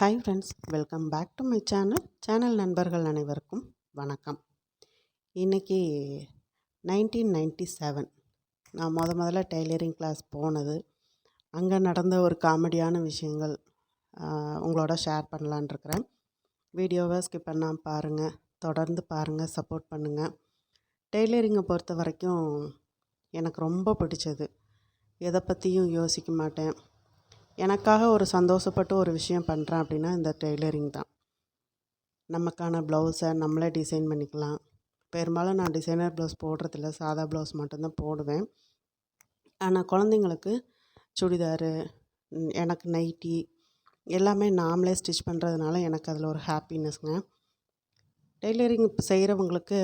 Hi friends welcome back to my channel channel நண்பர்கள் அனைவருக்கும் வணக்கம். இன்றைக்கி நைன்டீன் நைன்ட்டி செவன் நான் முத முதல்ல டெய்லரிங் கிளாஸ் போனது. அங்கே நடந்த ஒரு காமெடியான விஷயங்கள் உங்களோட ஷேர் பண்ணலான்னு இருக்கிறேன். வீடியோவை ஸ்கிப் பண்ணாமல் பாருங்கள் தொடர்ந்து பாருங்கள் சப்போர்ட் பண்ணுங்கள் டெய்லரிங்கை பொறுத்த வரைக்கும் எனக்கு ரொம்ப பிடிச்சது. எதை பற்றியும் யோசிக்க மாட்டேன். எனக்காக ஒரு சந்தோஷப்பட்டு ஒரு விஷயம் பண்ணுறேன் அப்படின்னா இந்த டெய்லரிங் தான். நமக்கான ப்ளவுஸை நம்மளே டிசைன் பண்ணிக்கலாம். பெரும்பாலும் நான் டிசைனர் ப்ளவுஸ் போடுறதில்ல. சாதா ப்ளவுஸ் மட்டும்தான் போடுவேன். ஆனால் குழந்தைங்களுக்கு சுடிதாரு எனக்கு நைட்டி எல்லாமே நாமளே ஸ்டிச் பண்ணுறதுனால எனக்கு அதில் ஒரு ஹாப்பினஸ்ங்க டெய்லரிங் செய்கிறவங்களுக்கு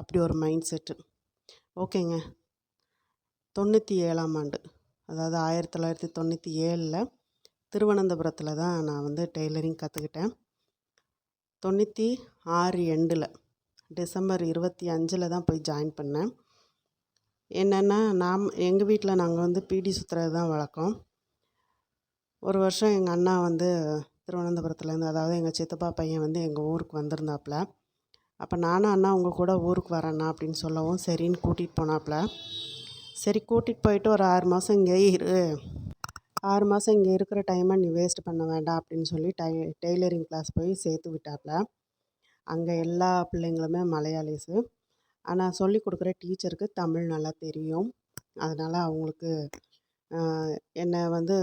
அப்படி ஒரு மைண்ட் செட்டு ஓகேங்க. தொண்ணூற்றி ஏழாம் ஆண்டு. அதாவது ஆயிரத்தி தொள்ளாயிரத்தி தொண்ணூற்றி ஏழில் திருவனந்தபுரத்தில் தான் நான் வந்து டெய்லரிங் கற்றுக்கிட்டேன் தொண்ணூற்றி ஆறு எண்டில் டிசம்பர் இருபத்தி அஞ்சில் தான் போய் ஜாயின் பண்ணேன். என்னென்னா நாம் எங்கள் வீட்டில் நாங்கள் வந்து பீடி சுற்றுறது தான் வழக்கம். ஒரு வருஷம் எங்கள் அண்ணா வந்து திருவனந்தபுரத்துலேருந்து அதாவது எங்கள் சித்தப்பா பையன் வந்து எங்கள் ஊருக்கு வந்திருந்தாப்புல அப்போ நானும் அண்ணா உங்கள் கூட ஊருக்கு வரேண்ணா அப்படின்னு சொல்லவும் சரின்னு கூட்டிகிட்டு போனாப்புல சரி கூட்டிகிட்டு போயிட்டு ஒரு ஆறு மாதம் இங்கே இரு. ஆறு மாதம் இங்கே இருக்கிற டைமை நீ வேஸ்ட் பண்ண வேண்டாம் அப்படின்னு சொல்லி டை டெய்லரிங் கிளாஸ் போய் சேர்த்து விட்டாப்புல அங்கே எல்லா பிள்ளைங்களுமே மலையாளிஸு. ஆனால் சொல்லி கொடுக்குற டீச்சருக்கு தமிழ் நல்லா தெரியும். அதனால் அவங்களுக்கு என்னை வந்து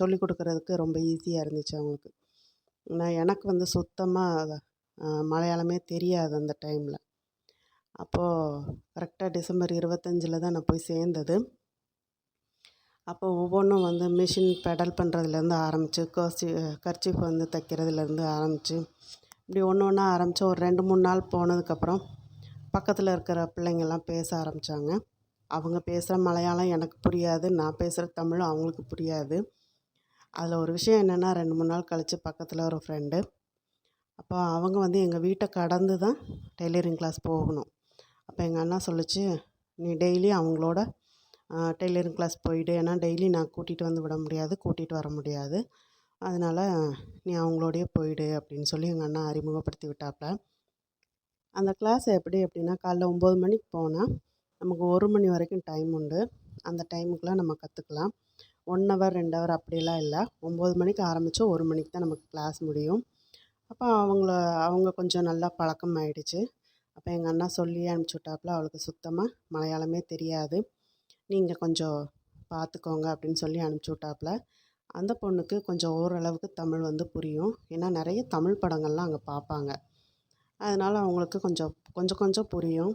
சொல்லி கொடுக்குறதுக்கு ரொம்ப ஈஸியாக இருந்துச்சு அவங்களுக்கு. நான் எனக்கு வந்து சுத்தமாக மலையாளமே தெரியாது அந்த டைமில் அப்போது கரெக்டாக டிசம்பர் இருபத்தஞ்சில் தான் நான் போய் சேர்ந்தது. அப்போ ஒவ்வொன்றும் வந்து மிஷின் பெடல் பண்ணுறதுலேருந்து ஆரம்பித்து கர்ச்சி கர்ச்சீஃப் வந்து தைக்கிறதுலேருந்து ஆரம்பித்து இப்படி ஒன்று ஒன்றா ஆரம்பித்து ஒரு ரெண்டு மூணு நாள் போனதுக்கப்புறம் பக்கத்தில் இருக்கிற பிள்ளைங்கள்லாம் பேச ஆரம்பித்தாங்க அவங்க பேசுகிற மலையாளம் எனக்கு புரியாது நான் பேசுகிற தமிழும் அவங்களுக்கு புரியாது. அதில் ஒரு விஷயம் என்னென்னா ரெண்டு மூணு நாள் கழித்து பக்கத்தில் ஒரு ஃப்ரெண்டு அப்போ அவங்க வந்து எங்கள் வீட்டை கடந்து தான் டெய்லரிங் கிளாஸ் போகணும். அப்போ எங்கள் அண்ணா சொல்லிச்சு நீ டெய்லி அவங்களோட டெய்லரிங் கிளாஸ் போயிடு. ஏன்னா டெய்லி நான் கூட்டிகிட்டு வந்து விட முடியாது கூட்டிகிட்டு வர முடியாது. அதனால் நீ அவங்களோடயே போயிடு அப்படின்னு சொல்லி எங்கள் அண்ணா அறிமுகப்படுத்தி விட்டாப்புல அந்த கிளாஸ் எப்படி அப்படின்னா காலைல ஒம்பது மணிக்கு போனால் நமக்கு ஒரு மணி வரைக்கும் டைம் உண்டு. அந்த டைமுக்குலாம் நம்ம கற்றுக்கலாம் ஒன் ஹவர் ரெண்டு ஹவர் அப்படிலாம் இல்லை. ஒம்பது மணிக்கு ஆரம்பித்து ஒரு மணிக்கு தான் நமக்கு கிளாஸ் முடியும். அப்போ அவங்கள அவங்க கொஞ்சம் நல்லா பழக்கம் ஆயிடுச்சு அப்போ எங்கள் அண்ணா சொல்லி அனுப்பிச்சி விட்டாப்புல அவளுக்கு சுத்தமாக மலையாளமே தெரியாது. நீங்கள் கொஞ்சம் பார்த்துக்கோங்க அப்படின்னு சொல்லி அனுப்பிச்சி விட்டாப்புல. அந்த பொண்ணுக்கு கொஞ்சம் ஓரளவுக்கு தமிழ் வந்து புரியும். ஏன்னா நிறைய தமிழ் படங்கள்லாம் அங்கே பார்ப்பாங்க அதனால் அவங்களுக்கு கொஞ்சம் கொஞ்சம் கொஞ்சம் புரியும்.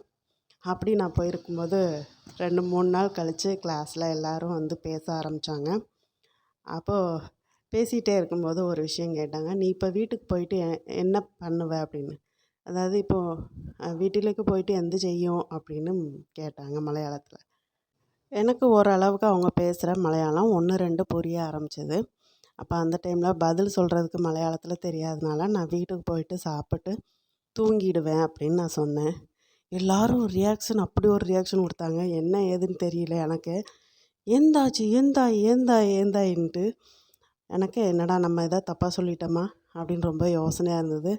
அப்படி நான் போயிருக்கும்போது ரெண்டு மூணு நாள் கழித்து கிளாஸில் எல்லோரும் வந்து பேச ஆரம்பித்தாங்க அப்போது பேசிகிட்டே இருக்கும்போது ஒரு விஷயம் கேட்டாங்க நீ இப்போ வீட்டுக்கு போயிட்டு என்ன பண்ணுவ? அப்படின்னு. அதாவது இப்போது வீட்டிலேக்கு போயிட்டு எந்த செய்யும் அப்படின்னு கேட்டாங்க மலையாளத்தில். எனக்கு ஓரளவுக்கு அவங்க பேசுகிற மலையாளம் ஒன்று ரெண்டு புரிய ஆரம்பிச்சது. அப்போ அந்த டைமில் பதில் சொல்கிறதுக்கு மலையாளத்தில் தெரியாதனால நான் வீட்டுக்கு போயிட்டு சாப்பிட்டு தூங்கிடுவேன் அப்படின்னு நான் சொன்னேன். எல்லாரும் ரியாக்ஷன் அப்படி ஒரு ரியாக்ஷன் கொடுத்தாங்க. என்ன ஏதுன்னு தெரியல எனக்கு. எந்தாச்சு ஏந்தா ஏந்தா ஏந்தாயின்ட்டு எனக்கு என்னடா நம்ம எதாவது தப்பாக சொல்லிட்டோமா? அப்படின்னு ரொம்ப யோசனையாக இருந்தது.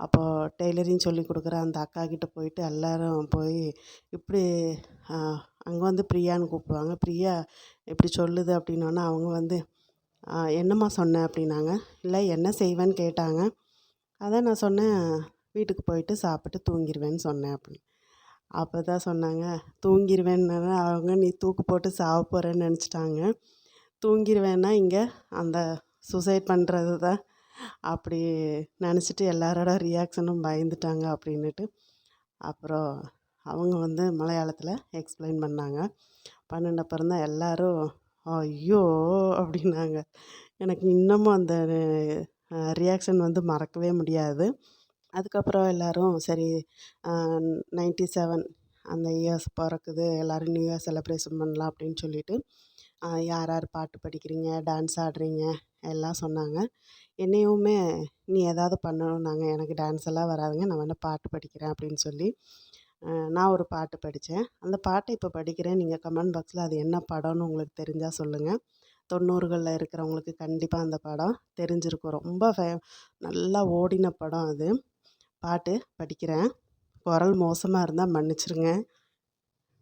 அப்போது டெய்லரிங் சொல்லி கொடுக்குற அந்த அக்கா கிட்டே போயிட்டு எல்லோரும் போய் இப்படி அங்கே வந்து பிரியான்னு கூப்பிடுவாங்க. பிரியா இப்படி சொல்லுது அப்படின்னோன்னே அவங்க வந்து என்னம்மா சொன்ன அப்படின்னாங்க. இல்லை என்ன செய்வேன்னு கேட்டாங்க. அதான் நான் சொன்னேன் வீட்டுக்கு போயிட்டு சாப்பிட்டு தூங்கிடுவேன்னு சொன்னேன் அப்படின்னு. அப்போ தான் சொன்னாங்க தூங்கிடுவேன்னு அவங்க நீ தூக்கு போட்டு சாவ போகிறேன்னு நினச்சிட்டாங்க. தூங்கிடுவேன்னா இங்கே அந்த சூசைட் பண்ணுறது தான் அப்படி நினச்சிட்டு எல்லாரோட ரியாக்ஷனும் பயந்துட்டாங்க அப்படின்னுட்டு. அப்புறம் அவங்க வந்து மலையாளத்தில் எக்ஸ்பிளைன் பண்ணாங்க. பண்ணின அப்புறம் தான் எல்லோரும் ஐயோ அப்படின்னாங்க. எனக்கு இன்னமும் அந்த ரியாக்ஷன் வந்து மறக்கவே முடியாது. அதுக்கப்புறம் எல்லோரும் சரி நைன்ட்டி செவன் அந்த இயர்ஸ் பிறக்குது. எல்லோரும் நியூ இயர் செலிப்ரேஷன் பண்ணலாம் அப்படின்னு சொல்லிட்டு யார் யார் பாட்டு படிக்கிறீங்க? டான்ஸ் ஆடுறீங்க? எல்லாம் சொன்னாங்க. என்னையுமே நீ ஏதாவது பண்ணணுன்னாங்க எனக்கு டான்ஸ் எல்லாம் வராதுங்க. நான் வேணால் பாட்டு படிக்கிறேன் அப்படின்னு சொல்லி நான் ஒரு பாட்டு படித்தேன் அந்த பாட்டை இப்போ படிக்கிறேன். நீங்கள் கமெண்ட் பாக்ஸில் அது என்ன படம்னு உங்களுக்கு தெரிஞ்சால் சொல்லுங்கள் தொண்ணூறுகளில் இருக்கிறவங்களுக்கு கண்டிப்பாக அந்த படம் தெரிஞ்சிருக்கும். ரொம்ப ஃபே நல்லா ஓடின படம் அது. பாட்டு படிக்கிறேன். குரல் மோசமாக இருந்தால் மன்னிச்சிருங்க.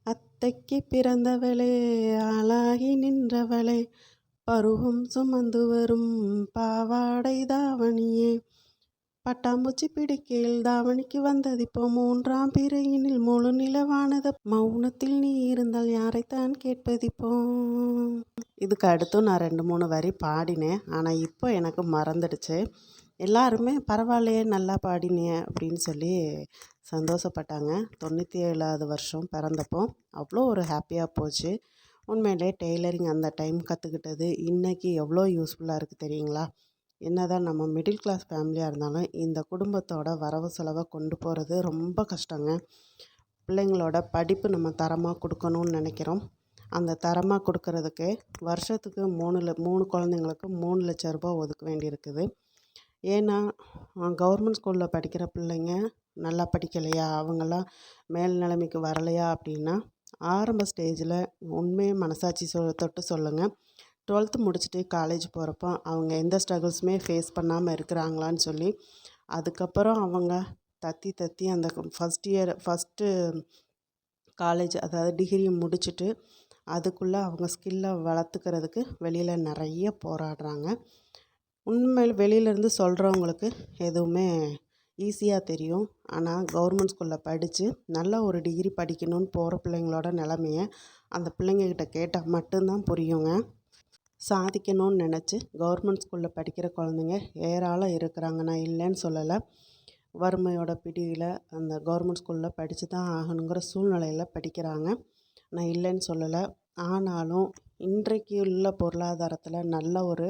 அத்தைக்கு பிறந்தவளே ஆளாகி நின்றவளே பருவம் சுமந்து வரும் பாவாடை தாவணியே. பட்டாம்பூச்சி பிடிக்கையில் தாவணிக்கு வந்தது இப்போ மூன்றாம் பிறையினில் முழு நிலவானது. மௌனத்தில் நீ இருந்தால் யாரைத்தான் கேட்பதிப்போ இதுக்கு அடுத்தும் நான் ரெண்டு மூணு வரி பாடினேன். ஆனால் இப்போ எனக்கு மறந்துடுச்சு. எல்லாருமே பரவாயில்லையே நல்லா பாடினே அப்படின்னு சொல்லி சந்தோஷப்பட்டாங்க. தொண்ணூற்றி ஏழாவது வருஷம் பிறந்தப்போ அவ்வளோ ஒரு ஹாப்பியாக போச்சு. உண்மையிலே டெய்லரிங் அந்த டைம் கற்றுக்கிட்டது இன்றைக்கி எவ்வளோ யூஸ்ஃபுல்லாக இருக்குது தெரியுங்களா? என்ன தான் நம்ம மிடில் கிளாஸ் ஃபேமிலியாக இருந்தாலும் இந்த குடும்பத்தோட வரவு செலவை கொண்டு போகிறது ரொம்ப கஷ்டங்க. பிள்ளைங்களோட படிப்பு நம்ம தரமாக கொடுக்கணுன்னு நினைக்கிறோம். அந்த தரமாக கொடுக்கறதுக்கு வருஷத்துக்கு மூணு ல மூணு குழந்தைங்களுக்கு மூணு லட்ச ரூபா ஒதுக்க வேண்டியிருக்குது. ஏன்னா கவர்மெண்ட் ஸ்கூலில் படிக்கிற பிள்ளைங்க நல்லா படிக்கலையா? அவங்கெல்லாம் மேல் நிலைமைக்கு வரலையா அப்படின்னா ஆரம்ப ஸ்டேஜில் உண்மையை மனசாட்சி சொ தொட்டு சொல்லுங்கள் டுவெல்த்து முடிச்சுட்டு காலேஜ் போகிறப்போ அவங்க எந்த ஸ்ட்ரகிள்ஸுமே ஃபேஸ் பண்ணாமல் இருக்கிறாங்களான்னு சொல்லி அதுக்கப்புறம் அவங்க தத்தி தத்தி அந்த ஃபஸ்ட் இயர் ஃபஸ்ட்டு காலேஜ் அதாவது டிகிரி முடிச்சுட்டு அதுக்குள்ளே அவங்க ஸ்கில்லை வளர்த்துக்கிறதுக்கு வெளியில் நிறைய போராடுறாங்க. உண்மையில் வெளியிலேருந்து சொல்கிறவங்களுக்கு எதுவுமே ஈஸியாக தெரியும். ஆனால் கவர்மெண்ட் ஸ்கூலில் படித்து நல்ல ஒரு டிகிரி படிக்கணும்னு போகிற பிள்ளைங்களோட நிலமைய அந்த பிள்ளைங்கக்கிட்ட கேட்டால் மட்டும்தான் புரியுங்க. சாதிக்கணும்னு நினச்சி கவர்மெண்ட் ஸ்கூலில் படிக்கிற குழந்தைங்க ஏராளம் இருக்கிறாங்க நான் இல்லைன்னு சொல்லலை. வறுமையோட பிடியில் அந்த கவர்மெண்ட் ஸ்கூலில் படித்து தான் ஆகணுங்கிற சூழ்நிலையில் படிக்கிறாங்க. நான் இல்லைன்னு சொல்லலை. ஆனாலும் இன்றைக்கு உள்ள பொருளாதாரத்தில் நல்ல ஒரு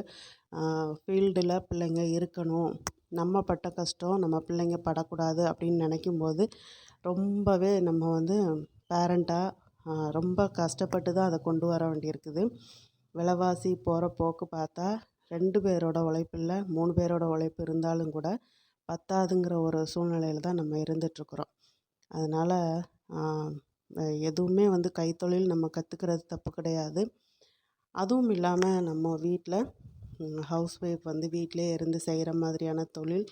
ஃபீல்டில் பிள்ளைங்க இருக்கணும். நம்ம பட்ட கஷ்டம் நம்ம பிள்ளைங்க படக்கூடாது அப்படின்னு நினைக்கும்போது ரொம்பவே நம்ம வந்து பேரண்ட்டாக ரொம்ப கஷ்டப்பட்டு தான் அதை கொண்டு வர வேண்டியிருக்குது. விலைவாசி போகிற போக்கு பார்த்தா ரெண்டு பேரோட உழைப்பு இல்லை மூணு பேரோட உழைப்பு இருந்தாலும் கூட பத்தாதுங்கிற ஒரு சூழ்நிலையில் தான் நம்ம இருந்துகிட்ருக்குறோம் அதனால் எதுவுமே வந்து கைத்தொழில் நம்ம கற்றுக்கிறது தப்பு கிடையாது. அதுவும் இல்லாமல் நம்ம வீட்டில் ஹவுஸ் ஒய்ஃப் வந்து வீட்டிலே இருந்து செய்கிற மாதிரியான தொழில்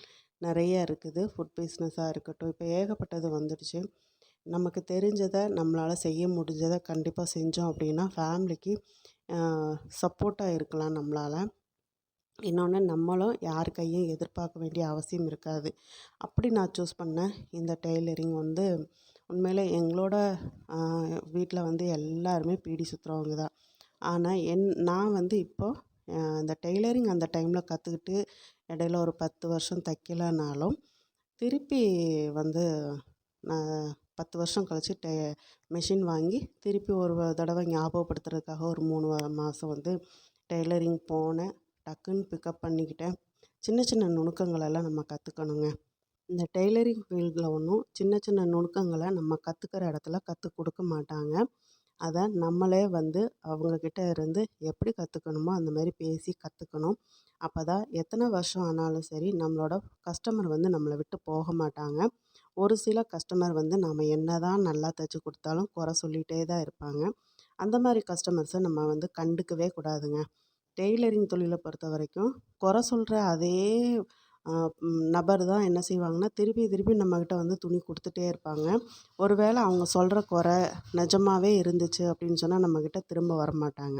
நிறைய இருக்குது. ஃபுட் பிஸ்னஸாக இருக்கட்டும். இப்போ ஏகப்பட்டது வந்துடுச்சு. நமக்கு தெரிஞ்சதை நம்மளால் செய்ய முடிஞ்சதை கண்டிப்பாக செஞ்சோம் அப்படின்னா ஃபேமிலிக்கு சப்போர்ட்டாக இருக்கலாம் நம்மளால். இன்னொன்று நம்மளும் யார் கையும் எதிர்பார்க்க வேண்டிய அவசியம் இருக்காது. அப்படி நான் சூஸ் பண்ணேன் இந்த டெய்லரிங் வந்து உண்மையில் எங்களோட வீட்டில் வந்து எல்லாருமே பீடி சுற்றுறவங்க தான். ஆனால் என் நான் வந்து இப்போது இந்த டெய்லரிங் அந்த டைமில் கற்றுக்கிட்டு இடையில ஒரு பத்து வருஷம் தைக்கலனாலும் திருப்பி வந்து நான் பத்து வருஷம் கழித்து டெ மிஷின் வாங்கி திருப்பி ஒரு தடவை ஞாபகப்படுத்துறதுக்காக ஒரு மூணு மாதம் வந்து டெய்லரிங் போனேன். டக்குன்னு பிக்கப் பண்ணிக்கிட்டேன். சின்ன சின்ன நுணுக்கங்களெல்லாம் நம்ம கற்றுக்கணுங்க இந்த டெய்லரிங் ஃபீல்டில் ஒன்றும் சின்ன சின்ன நுணுக்கங்களை நம்ம கற்றுக்கிற இடத்துல கற்றுக் கொடுக்க மாட்டாங்க. அதை நம்மளே வந்து அவங்கக்கிட்ட இருந்து எப்படி கற்றுக்கணுமோ அந்த மாதிரி பேசி கற்றுக்கணும் அப்போ தான் எத்தனை வருஷம் ஆனாலும் சரி நம்மளோட கஸ்டமர் வந்து நம்மளை விட்டு போக மாட்டாங்க. ஒரு சில கஸ்டமர் வந்து நாம் என்ன தான் நல்லா தைச்சி கொடுத்தாலும் குறை சொல்லிகிட்டே தான் இருப்பாங்க. அந்த மாதிரி கஸ்டமர்ஸை நம்ம வந்து கண்டுக்கவே கூடாதுங்க. டெய்லரிங் தொழிலை பொறுத்த வரைக்கும் குறை சொல்கிற அதே நபர் தான் என்ன செய்வாங்கன்னா திருப்பி திருப்பி நம்மக்கிட்ட வந்து துணி கொடுத்துட்டே இருப்பாங்க. ஒரு வேளை அவங்க சொல்கிற குறை நிஜமாவே இருந்துச்சு அப்படின்னு சொன்னால் நம்மக்கிட்ட திரும்ப வரமாட்டாங்க.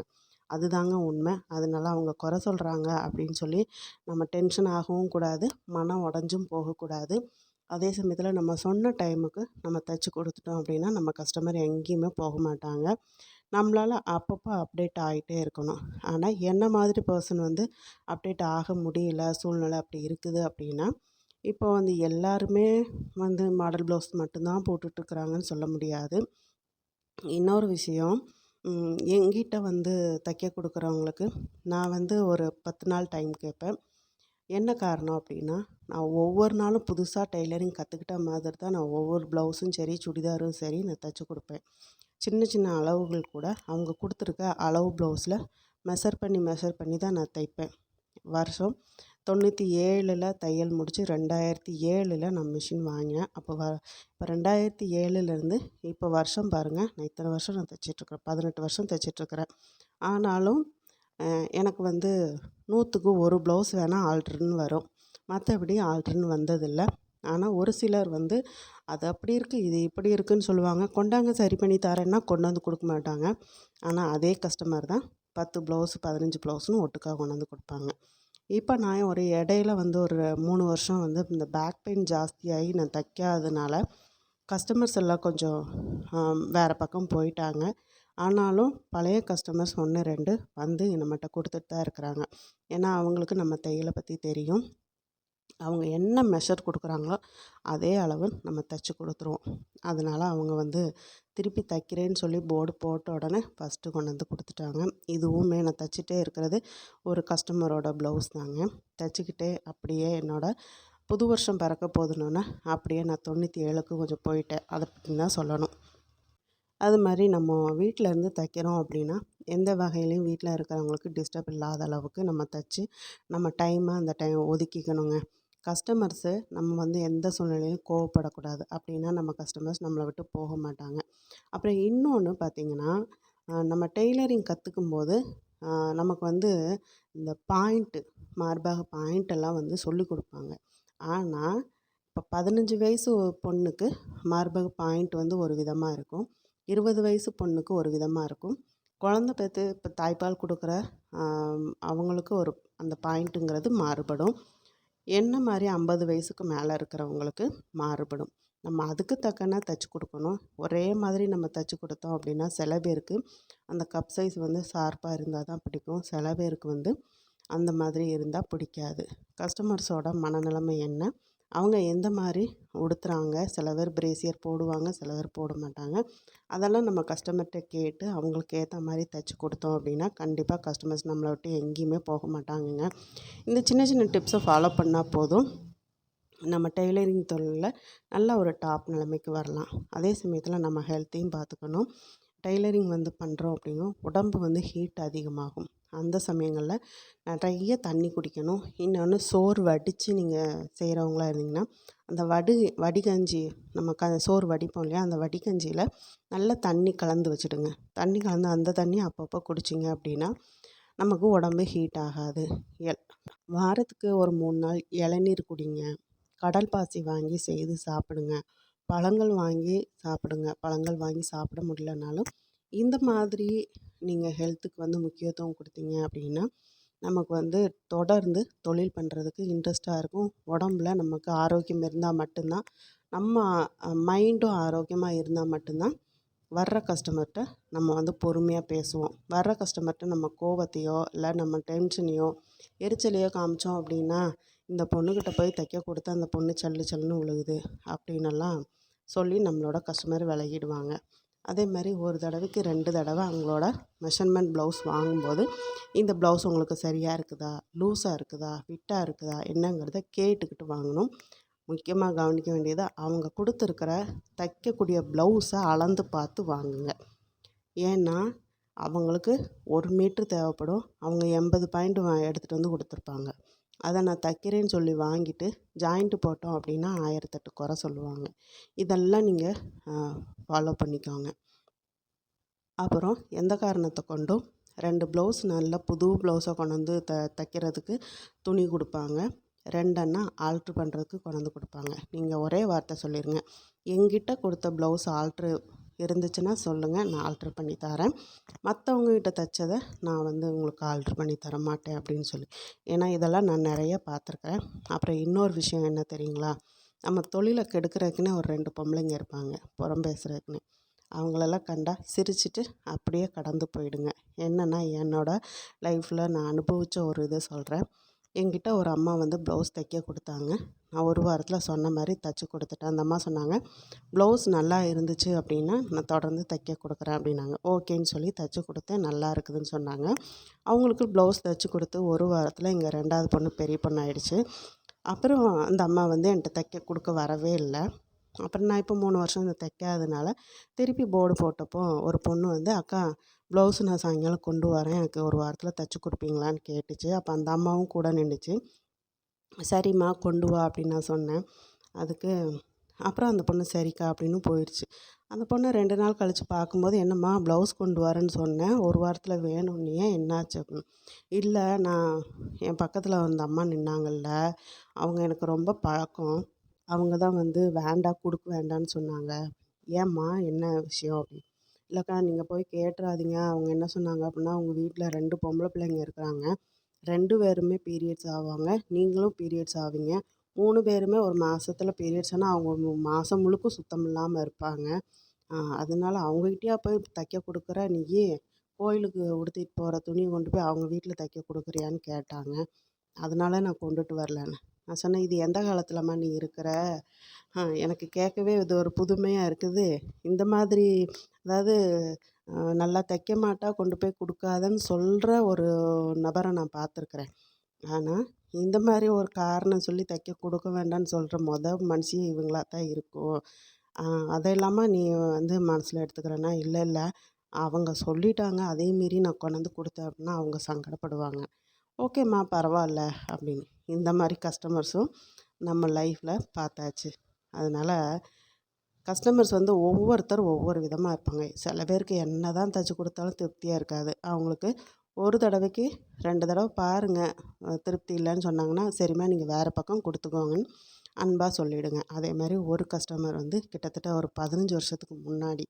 அதுதாங்க உண்மை. அதனால அவங்க குறை சொல்கிறாங்க அப்படின்னு சொல்லி நம்ம டென்ஷன் ஆகவும் கூடாது மனம் உடஞ்சும் போகக்கூடாது அதே சமயத்தில் நம்ம சொன்ன டைமுக்கு நம்ம தைச்சி கொடுத்துட்டோம் அப்படின்னா நம்ம கஸ்டமர் எங்கேயுமே போக மாட்டாங்க. நம்மளால் அப்பப்போ அப்டேட் ஆகிட்டே இருக்கணும். ஆனால் என்ன மாதிரி பர்சன் வந்து அப்டேட் ஆக முடியல சூழ்நிலை அப்படி இருக்குது அப்படின்னா இப்போ வந்து எல்லாருமே வந்து மாடல் ப்ளவுஸ் மட்டும்தான் போட்டுட்ருக்குறாங்கன்னு சொல்ல முடியாது. இன்னொரு விஷயம் எங்கிட்ட வந்து தைக்க கொடுக்குறவங்களுக்கு நான் வந்து ஒரு பத்து நாள் டைம் கேட்பேன். என்ன காரணம் அப்படின்னா நான் ஒவ்வொரு நாளும் புதுசாக டெய்லரிங் கற்றுக்கிட்ட மாதிரி தான் நான் ஒவ்வொரு ப்ளவுஸும் சரி சுடிதாரும் சரி நான் தைச்சி கொடுப்பேன். சின்ன சின்ன அளவுகள் கூட அவங்க கொடுத்துருக்க அளவு ப்ளவுஸில் மெஷர் பண்ணி மெஷர் பண்ணி தான் நான் தைப்பேன். வருஷம் தொண்ணூற்றி ஏழில் தையல் முடித்து ரெண்டாயிரத்தி ஏழில் நான் மிஷின் வாங்கினேன். அப்போ வ இப்போ ரெண்டாயிரத்தி ஏழுலேருந்து இப்போ வருஷம் பாருங்கள் நான் இத்தனை வருஷம் நான் தைச்சிட்ருக்குறேன் பதினெட்டு வருஷம் தைச்சிட்ருக்குறேன் ஆனாலும் எனக்கு வந்து நூற்றுக்கு ஒரு ப்ளவுஸ் வேணால் ஆல்ட்ருன்னு வரும். மற்றபடி ஆல்ட்ருன்னு வந்ததில்லை. ஆனால் ஒரு சிலர் வந்து அது அப்படி இருக்குது இது இப்படி இருக்குதுன்னு சொல்லுவாங்க. கொண்டாங்க சரி பண்ணி தரேன்னா கொண்டு வந்து கொடுக்க மாட்டாங்க. ஆனால் அதே கஸ்டமர் தான் பத்து ப்ளவுஸ் பதினஞ்சு ப்ளவுஸ்னு ஒட்டுக்காக கொண்டு வந்து கொடுப்பாங்க. இப்போ நான் ஒரு இடையில வந்து ஒரு மூணு வருஷம் வந்து இந்த பேக் பெயின் ஜாஸ்தியாகி நான் தைக்காததுனால கஸ்டமர்ஸ் எல்லாம் கொஞ்சம் வேறு பக்கம் போயிட்டாங்க. ஆனாலும் பழைய கஸ்டமர்ஸ் ஒன்று ரெண்டு வந்து நம்மகிட்ட கொடுத்துட்டு தான் இருக்கிறாங்க. ஏன்னா அவங்களுக்கு நம்ம தையலை பற்றி தெரியும். அவங்க என்ன மெஷர் கொடுக்குறாங்களோ அதே அளவு நம்ம தைச்சி கொடுத்துருவோம். அதனால் அவங்க வந்து திருப்பி தைக்கிறேன்னு சொல்லி போர்டு போட்ட உடனே ஃபஸ்ட்டு கொண்டு வந்து கொடுத்துட்டாங்க. இதுவுமே நான் தைச்சிட்டே இருக்கிறது ஒரு கஸ்டமரோட ப்ளவுஸ் தாங்க. தைச்சிக்கிட்டே அப்படியே என்னோடய புது வருஷம் பிறக்க போதுனோன்னே அப்படியே நான் தொண்ணூற்றி ஏழுக்கு கொஞ்சம் போயிட்டேன். அதை பற்றி தான் சொல்லணும். அது மாதிரி நம்ம வீட்டில் இருந்து தைக்கிறோம் அப்படின்னா எந்த வகையிலையும் வீட்டில் இருக்கிறவங்களுக்கு டிஸ்டர்ப் இல்லாத அளவுக்கு நம்ம தைச்சி நம்ம டைமை அந்த டைம் ஒதுக்கிக்கணுங்க. கஸ்டமர்ஸு நம்ம வந்து எந்த சூழ்நிலையிலும் கோவப்படக்கூடாது. அப்படின்னா நம்ம கஸ்டமர்ஸ் நம்மளை விட்டு போக மாட்டாங்க. அப்புறம் இன்னொன்று பார்த்திங்கன்னா நம்ம டெய்லரிங் கற்றுக்கும் போது நமக்கு வந்து இந்த பாயிண்ட்டு மார்பாக பாயிண்ட்டெல்லாம் வந்து சொல்லி கொடுப்பாங்க. ஆனால் இப்போ பதினஞ்சு வயசு பொண்ணுக்கு மார்பக பாயிண்ட் வந்து ஒரு விதமாக இருக்கும். இருபது வயசு பொண்ணுக்கு ஒரு விதமாக இருக்கும். குழந்த பெற்று இப்போ தாய்ப்பால் கொடுக்குற அவங்களுக்கு ஒரு அந்த பாயிண்ட்டுங்கிறது மாறுபடும். என்ன மாதிரி ஐம்பது வயசுக்கு மேலே இருக்கிறவங்களுக்கு மாறுபடும். நம்ம அதுக்கு தக்கன தைச்சி கொடுக்கணும். ஒரே மாதிரி நம்ம தைச்சி கொடுத்தோம் அப்படின்னா சில பேருக்கு அந்த கப் சைஸ் வந்து ஷார்ப்பாக இருந்தால் தான் பிடிக்கும். சில பேருக்கு வந்து அந்த மாதிரி இருந்தால் பிடிக்காது. கஸ்டமர்ஸோட மனநிலைமை என்ன? அவங்க எந்த மாதிரி உடுத்துகிறாங்க சில பேர் பிரேசியர் போடுவாங்க சில பேர் போட மாட்டாங்க. அதெல்லாம் நம்ம கஸ்டமர்கிட்ட கேட்டு அவங்களுக்கு ஏற்ற மாதிரி தைச்சி கொடுத்தோம் அப்படின்னா கண்டிப்பாக கஸ்டமர்ஸ் நம்மளை விட்டு எங்கேயுமே போக மாட்டாங்கங்க. இந்த சின்ன சின்ன டிப்ஸை ஃபாலோ பண்ணால் போதும். நம்ம டெய்லரிங் தொழிலில் நல்ல ஒரு டாப் நிலைமைக்கு வரலாம். அதே சமயத்தில் நம்ம ஹெல்த்தையும் பார்த்துக்கணும். டெய்லரிங் வந்து பண்ணுறோம் அப்படின்னா உடம்பு வந்து ஹீட் அதிகமாகும். அந்த சமயங்களில் நிறைய தண்ணி குடிக்கணும். இன்னொன்று சோறு வடித்து நீங்கள் செய்கிறவங்களா இருந்தீங்கன்னா அந்த வடி வடிகஞ்சி நம்ம க சோறு வடிப்போம் இல்லையா? அந்த வடிகஞ்சியில் நல்லா தண்ணி கலந்து வச்சுடுங்க. தண்ணி கலந்து அந்த தண்ணி அப்பப்போ குடிச்சிங்க அப்படின்னா நமக்கு உடம்பு ஹீட் ஆகாது. எல் வாரத்துக்கு ஒரு மூணு நாள் இளநீர் குடிங்க. கடல் பாசி வாங்கி செய்து சாப்பிடுங்க. பழங்கள் வாங்கி சாப்பிடுங்க. பழங்கள் வாங்கி சாப்பிட முடியலனாலும் இந்த மாதிரி நீங்கள் ஹெல்த்துக்கு வந்து முக்கியத்துவம் கொடுத்தீங்க அப்படின்னா நமக்கு வந்து தொடர்ந்து தொழில் பண்ணுறதுக்கு இன்ட்ரெஸ்ட்டாக இருக்கும். உடம்புல நமக்கு ஆரோக்கியம் இருந்தால் மட்டும்தான் நம்ம மைண்டும் ஆரோக்கியமாக இருந்தால் மட்டும்தான் வர்ற கஸ்டமர்கிட்ட நம்ம வந்து பொறுமையாக பேசுவோம். வர்ற கஸ்டமர்கிட்ட நம்ம கோபத்தையோ இல்லை நம்ம டென்ஷனையோ எரிச்சலையோ காமிச்சோம் அப்படின்னா இந்த பொண்ணுக்கிட்ட போய் தைக்க கொடுத்து அந்த பொண்ணு சல்லு சல்லுன்னு விழுகுது அப்படின்னெல்லாம் சொல்லி நம்மளோட கஸ்டமர் விலகிடுவாங்க. அதே மாதிரி ஒரு தடவைக்கு ரெண்டு தடவை அவங்களோட மெஷர்மெண்ட் ப்ளவுஸ் வாங்கும்போது இந்த ப்ளவுஸ் உங்களுக்கு சரியாக இருக்குதா? லூஸாக இருக்குதா? ஃபிட்டாக இருக்குதா? என்னங்கிறத கேட்டுக்கிட்டு வாங்கணும். முக்கியமாக கவனிக்க வேண்டியது அவங்க கொடுத்துருக்குற தைக்கக்கூடிய ப்ளவுஸை அளந்து பார்த்து வாங்குங்க. ஏன்னா அவங்களுக்கு ஒரு மீட்ரு தேவைப்படும். அவங்க எண்பது பாயிண்ட் எடுத்துகிட்டு வந்து கொடுத்துருப்பாங்க. அதை நான் தைக்கிறேன்னு சொல்லி வாங்கிட்டு ஜாயிண்ட்டு போட்டோம் அப்படின்னா ஆயிரத்தெட்டு குறை சொல்லுவாங்க. இதெல்லாம் நீங்கள் ஃபாலோ பண்ணிக்கோங்க. அப்புறம் எந்த காரணத்தை கொண்டும் ரெண்டு ப்ளவுஸ் நல்லா புது ப்ளவுஸை கொண்டு வந்து த தைக்கிறதுக்கு துணி கொடுப்பாங்க. ரெண்டன்னா ஆல்ட்ரு பண்ணுறதுக்கு கொண்டு வந்து கொடுப்பாங்க. நீங்கள் ஒரே வார்த்தை சொல்லிடுங்க எங்கிட்ட கொடுத்த ப்ளவுஸ் ஆல்ட்ரு இருந்துச்சுன்னா சொல்லுங்கள் நான் ஆல்ட்ரு பண்ணி தரேன். மற்றவங்ககிட்ட தைச்சதை நான் வந்து உங்களுக்கு ஆல்ட்ரு பண்ணி தர மாட்டேன் அப்படின்னு சொல்லி. ஏன்னா இதெல்லாம் நான் நிறைய பார்த்துருக்கேன். அப்புறம் இன்னொரு விஷயம் என்ன தெரியுங்களா? நம்ம தொழிலை கெடுக்கிறதுக்குன்னே ஒரு ரெண்டு பொம்பளைங்க இருப்பாங்க புறம் பேசுகிறதுக்குன்னு அவங்களெல்லாம் கண்டா சிரிச்சிட்டு அப்படியே கடந்து போயிடுங்க. என்னென்னா என்னோடய லைஃப்பில் நான் அனுபவித்த ஒரு இதை சொல்கிறேன் எங்கிட்ட ஒரு அம்மா வந்து ப்ளவுஸ் தைக்க கொடுத்தாங்க. நான் ஒரு வாரத்தில் சொன்ன மாதிரி தைச்சி கொடுத்துட்டேன். அந்த அம்மா சொன்னாங்க ப்ளவுஸ் நல்லா இருந்துச்சு அப்படின்னா நான் தொடர்ந்து தைக்க கொடுக்குறேன் அப்படின்னாங்க. ஓகேன்னு சொல்லி தைச்சி கொடுத்தேன். நல்லா இருக்குதுன்னு சொன்னாங்க. அவங்களுக்கு ப்ளவுஸ் தைச்சி கொடுத்து ஒரு வாரத்தில் எங்கள் ரெண்டாவது பொண்ணு பெரிய பொண்ணு ஆகிடுச்சு அப்புறம் அந்த அம்மா வந்து என்கிட்ட தைக்க கொடுக்க வரவே இல்லை. அப்புறம் நான் இப்போ மூணு வருஷம் இந்த தைக்காததுனால திருப்பி போர்டு போட்டப்போ ஒரு பொண்ணு வந்து அக்கா ப்ளவுஸ் நான் சாயங்காலம் கொண்டு வரேன். எனக்கு ஒரு வாரத்தில் தைச்சி கொடுப்பீங்களான்னு கேட்டுச்சு. அப்போ அந்த அம்மாவும் கூட நின்றுச்சு சரிம்மா கொண்டு வா அப்படின்னு நான் சொன்னேன். அதுக்கு அப்புறம் அந்த பொண்ணு சரிக்கா அப்படின்னு போயிடுச்சு அந்த பொண்ணு ரெண்டு நாள் கழித்து பார்க்கும்போது என்னம்மா ப்ளவுஸ் கொண்டு வரேன்னு சொன்னேன். ஒரு வாரத்தில் வேணும்னியே என்னாச்சு? அப்படின்னு இல்லை நான் என் பக்கத்தில் வந்த அம்மா நின்னாங்கல்ல. அவங்க எனக்கு ரொம்ப பழக்கம். அவங்க தான் வந்து வேண்டாம் கொடுக்க வேண்டான்னு சொன்னாங்க. ஏம்மா என்ன விஷயம் அப்படின்னு. இல்லைக்கா நீங்கள் போய் கேட்டுறாதீங்க. அவங்க என்ன சொன்னாங்க அப்படின்னா அவங்க வீட்டில் ரெண்டு பொம்பளை பிள்ளைங்க இருக்கிறாங்க. ரெண்டு பேருமே பீரியட்ஸ் ஆவாங்க. நீங்களும் பீரியட்ஸ் ஆவீங்க. மூணு பேருமே ஒரு மாதத்துல பீரியட்ஸ் ஆனால் அவங்க மாதம் முழுக்கும் சுத்தம் இல்லாமல் இருப்பாங்க. அதனால அவங்கக்கிட்டயா போய் தைக்க கொடுக்குற? நீ கோயிலுக்கு உடுத்திட்டு போகிற துணியை கொண்டு போய் அவங்க வீட்டில் தைக்க கொடுக்குறியான்னு கேட்டாங்க. அதனால் நான் கொண்டுட்டு வரலன்னு. நான் சொன்னேன் இது எந்த காலத்துலம்மா நீ இருக்கிற? எனக்கு கேட்கவே இது ஒரு புதுமையாக இருக்குது. இந்த மாதிரி அதாவது நல்லா தைக்க மாட்டா கொண்டு போய் கொடுக்காதன்னு சொல்கிற ஒரு நபரை நான் பார்த்துருக்குறேன் ஆனால் இந்த மாதிரி ஒரு காரணம் சொல்லி தைக்க கொடுக்க வேண்டாம்னு சொல்கிற மொதல் மனுஷி இவங்களா தான் இருக்கும் அதை இல்லாமல் நீ வந்து மனசில் எடுத்துக்கிறேன்னா இல்லை இல்லை. அவங்க சொல்லிட்டாங்க அதே மீறி நான் கொண்டாந்து கொடுத்தேன் அப்படின்னா அவங்க சங்கடப்படுவாங்க. ஓகேம்மா பரவாயில்ல அப்படின்னு. இந்த மாதிரி கஸ்டமர்ஸும் நம்ம லைஃப்பில் பார்த்தாச்சு அதனால் கஸ்டமர்ஸ் வந்து ஒவ்வொருத்தரும் ஒவ்வொரு விதமாக இருப்பாங்க. சில பேருக்கு என்ன தான் தைச்சி கொடுத்தாலும் திருப்தியாக இருக்காது. அவங்களுக்கு ஒரு தடவைக்கு ரெண்டு தடவை பாருங்கள் திருப்தி இல்லைன்னு சொன்னாங்கன்னா சரிம்மா நீங்கள் வேறு பக்கம் கொடுத்துக்கோங்கன்னு அன்பாக சொல்லிவிடுங்க அதே மாதிரி ஒரு கஸ்டமர் வந்து கிட்டத்தட்ட ஒரு பதினஞ்சு வருஷத்துக்கு முன்னாடி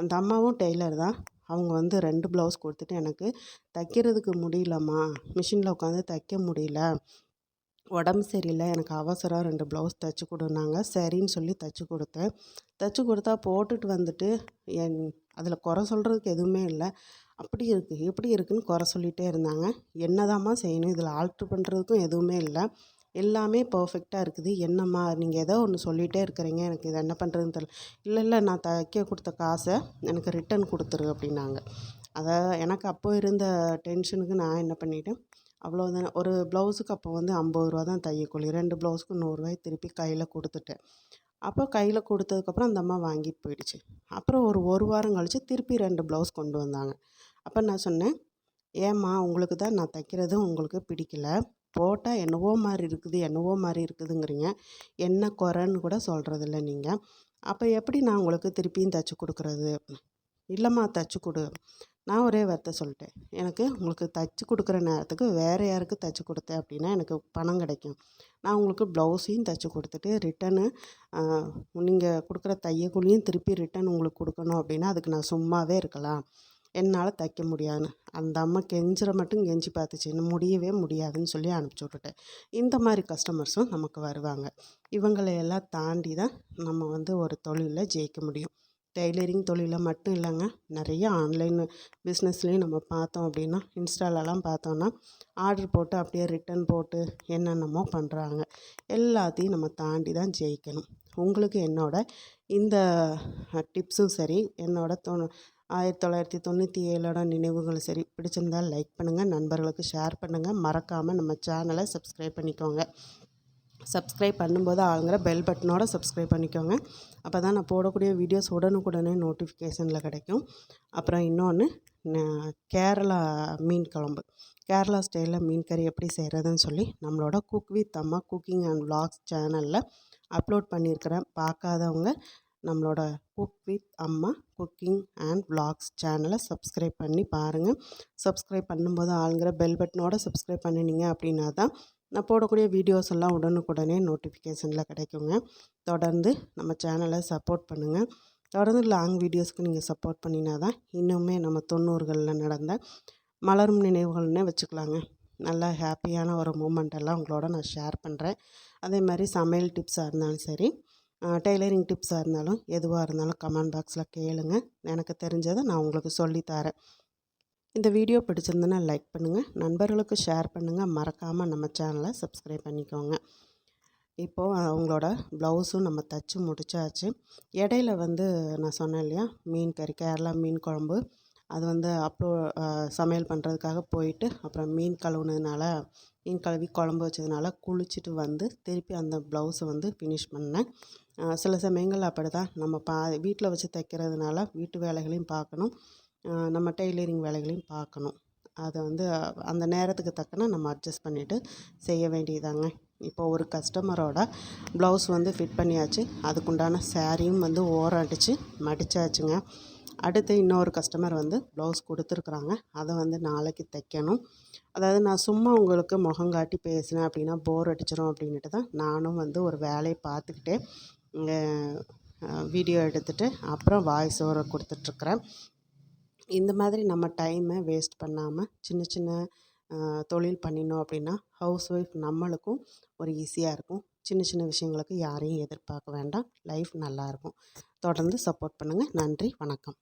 அந்த அம்மாவும் டெய்லர் தான். அவங்க வந்து ரெண்டு ப்ளவுஸ் கொடுத்துட்டு எனக்கு தைக்கிறதுக்கு முடியலம்மா. மிஷினில் உட்காந்து தைக்க முடியல. உடம்பு சரியில்லை. எனக்கு அவசரம். ரெண்டு ப்ளவுஸ் தைச்சி கொடுன்னாங்க. சரின்னு சொல்லி தைச்சி கொடுத்தேன். தைச்சி கொடுத்தா போட்டுட்டு வந்துட்டு என் அதில் குறை சொல்கிறதுக்கு எதுவுமே இல்லை. அப்படி இருக்குது எப்படி இருக்குதுன்னு குறை சொல்லிகிட்டே இருந்தாங்க. என்னதாம்மா செய்யணும்? இதில் ஆல்ட்ரு பண்ணுறதுக்கும் எதுவுமே இல்லை. எல்லாமே பர்ஃபெக்டாக இருக்குது. என்னம்மா நீங்கள் ஏதோ ஒன்று சொல்லிகிட்டே இருக்கிறீங்க. எனக்கு இதை என்ன பண்ணுறதுன்னு தெரியல. இல்லை இல்லை நான் தைக்க கொடுத்த காசை எனக்கு ரிட்டன் கொடுத்துரு அப்படின்னாங்க. அதை எனக்கு அப்போ இருந்த டென்ஷனுக்கு நான் என்ன பண்ணிட்டேன்? அவ்வளோதானே ஒரு ப்ளவுஸுக்கு அப்போ வந்து ஐம்பது ரூபா தான் தையக்கூலி ரெண்டு ப்ளவுஸுக்கு நூறுரூவாய் திருப்பி கையில் கொடுத்துட்டேன். அப்போ கையில் கொடுத்ததுக்கப்புறம் அந்த அம்மா வாங்கிட்டு போயிடுச்சு. அப்புறம் ஒரு ஒரு வாரம் கழித்து திருப்பி ரெண்டு ப்ளவுஸ் கொண்டு வந்தாங்க. அப்போ நான் சொன்னேன் ஏம்மா உங்களுக்கு தான் நான் தைக்கிறது உங்களுக்கு பிடிக்கல. போட்டால் என்னவோ மாதிரி இருக்குது என்னவோ மாதிரி இருக்குதுங்கிறீங்க. என்ன குறைன்னு கூட சொல்கிறதில்ல நீங்கள் அப்போ எப்படி நான் உங்களுக்கு திருப்பியும் தைச்சி கொடுக்குறது? இல்லைம்மா தைச்சி கொடு. நான் ஒரே வார்த்தை சொல்லிட்டேன். எனக்கு உங்களுக்கு தைச்சி கொடுக்குற நேரத்துக்கு வேறு யாருக்கு தைச்சி கொடுத்தேன் அப்படின்னா எனக்கு பணம் கிடைக்கும். நான் உங்களுக்கு ப்ளவுஸையும் தைச்சி கொடுத்துட்டு ரிட்டனு நீங்கள் கொடுக்குற தையக்கூலியும் திருப்பி ரிட்டன் உங்களுக்கு கொடுக்கணும் அப்படின்னா அதுக்கு நான் சும்மாவே இருக்கலாம். என்னால் தைக்க முடியாதுன்னு அந்த அம்மா கெஞ்சிற மட்டும் கெஞ்சி பார்த்துச்சு. இன்னும் முடியவே முடியாதுன்னு சொல்லி அனுப்பிச்சி விட்டுட்டேன். இந்த மாதிரி கஸ்டமர்ஸும் நமக்கு வருவாங்க. இவங்களையெல்லாம் தாண்டி தான் நம்ம வந்து ஒரு தொழிலில் ஜெயிக்க முடியும். டெய்லரிங் தொழிலில் மட்டும் இல்லைங்க. நிறைய ஆன்லைன் பிஸ்னஸ்லேயும் நம்ம பார்த்தோம் அப்படின்னா இன்ஸ்டாலெலாம் பார்த்தோன்னா ஆர்டர் போட்டு அப்படியே ரிட்டன் போட்டு என்னென்னமோ பண்ணுறாங்க எல்லாத்தையும் நம்ம தாண்டி தான் ஜெயிக்கணும். உங்களுக்கு என்னோடய இந்த டிப்ஸும் சரி என்னோடய தொ ஆயிரத்தி தொள்ளாயிரத்தி தொண்ணூற்றி ஏழோட நினைவுகளும் சரி பிடிச்சிருந்தால் லைக் பண்ணுங்கள் நண்பர்களுக்கு ஷேர் பண்ணுங்கள் மறக்காமல் நம்ம சேனலை சப்ஸ்கிரைப் பண்ணிக்கோங்க. சப்ஸ்கிரைப் பண்ணும்போது ஆளுங்கிற பெல் பட்டனோட சப்ஸ்கிரைப் பண்ணிக்கோங்க. அப்போ தான் நான் போடக்கூடிய வீடியோஸ் உடனுக்குடனே நோட்டிஃபிகேஷனில் கிடைக்கும். அப்புறம் இன்னொன்று கேரளா மீன் குழம்பு. கேரளா ஸ்டைலில் மீன் கறி எப்படி செய்கிறதுன்னு சொல்லி நம்மளோட cook with Amma cooking and vlogs சேனலில் அப்லோட் பண்ணியிருக்கிறேன். பார்க்காதவங்க நம்மளோட cook with Amma cooking and vlogs சேனலை சப்ஸ்கிரைப் பண்ணி பாருங்கள் சப்ஸ்கிரைப் பண்ணும்போது ஆளுங்கிற பெல் பட்டனோட சப்ஸ்கிரைப் பண்ணினீங்க அப்படின்னா தான் நான் போடக்கூடிய வீடியோஸ் எல்லாம் உடனுக்குடனே நோட்டிஃபிகேஷனில் கிடைக்குங்க. தொடர்ந்து நம்ம சேனலை சப்போர்ட் பண்ணுங்கள் தொடர்ந்து லாங் வீடியோஸ்க்கு நீங்கள் சப்போர்ட் பண்ணினா தான் இன்னுமே நம்ம தொண்ணூறுகளில் நடந்த மலரும் நினைவுகள்னே வச்சுக்கலாங்க. நல்லா ஹாப்பியான ஒரு மூமெண்ட் எல்லாம் உங்களோட நான் ஷேர் பண்ணுறேன் அதே மாதிரி சமையல் டிப்ஸாக இருந்தாலும் சரி டெய்லரிங் டிப்ஸாக இருந்தாலும் எதுவாக இருந்தாலும் கமெண்ட் பாக்ஸில் கேளுங்க. எனக்கு தெரிஞ்சதை நான் உங்களுக்கு சொல்லித்தரேன் இந்த வீடியோ பிடிச்சிருந்தனா லைக் பண்ணுங்கள் நண்பர்களுக்கு ஷேர் பண்ணுங்கள் மறக்காமல் நம்ம சேனலை சப்ஸ்கிரைப் பண்ணிக்கோங்க. இப்போது அவங்களோட ப்ளவுஸும் நம்ம தைச்சி முடித்தாச்சு இடையில வந்து நான் சொன்னேன் இல்லையா மீன் கறி கேரளா மீன் குழம்பு. அது வந்து அப்லோ சமையல் பண்ணுறதுக்காக போயிட்டு அப்புறம் மீன் கழுவுனதுனால மீன் கழுவி குழம்பு வச்சதுனால குளிச்சுட்டு வந்து திருப்பி அந்த ப்ளவுஸை வந்து ஃபினிஷ் பண்ணேன். சில சமயங்கள் அப்படி தான் நம்ம பா வீட்டில் வச்சு தைக்கிறதுனால வீட்டு வேலைகளையும் பார்க்கணும். நம்ம டெய்லரிங் வேலைகளையும் பார்க்கணும். அதை வந்து அந்த நேரத்துக்கு தக்கன நம்ம அட்ஜஸ்ட் பண்ணிவிட்டு செய்ய வேண்டியதாங்க. இப்போ ஒரு கஸ்டமரோட ப்ளவுஸ் வந்து ஃபிட் பண்ணியாச்சு. அதுக்குண்டான சாரியும் வந்து ஓரம் அடித்து மடித்தாச்சுங்க அடுத்து இன்னொரு கஸ்டமர் வந்து ப்ளவுஸ் கொடுத்துருக்குறாங்க. அதை வந்து நாளைக்கு தைக்கணும். அதாவது நான் சும்மா உங்களுக்கு முகங்காட்டி பேசினேன் அப்படின்னா போர் அடிச்சிடும் அப்படின்ட்டு தான் நானும் வந்து ஒரு வேலையை பார்த்துக்கிட்டே வீடியோ எடுத்துகிட்டு அப்புறம் வாய்ஸ் ஓவர் கொடுத்துட்ருக்குறேன். இந்த மாதிரி நம்ம டைமை வேஸ்ட் பண்ணாமல் சின்ன சின்ன தொழில் பண்ணினோம் அப்படின்னா ஹவுஸ் ஒய்ஃப் நம்மளுக்கும் ஒரு ஈஸியாக இருக்கும். சின்ன சின்ன விஷயங்களுக்கு யாரையும் எதிர்பார்க்க வேண்டாம். லைஃப் நல்லாயிருக்கும் தொடர்ந்து சப்போர்ட் பண்ணுங்கள் நன்றி. வணக்கம்.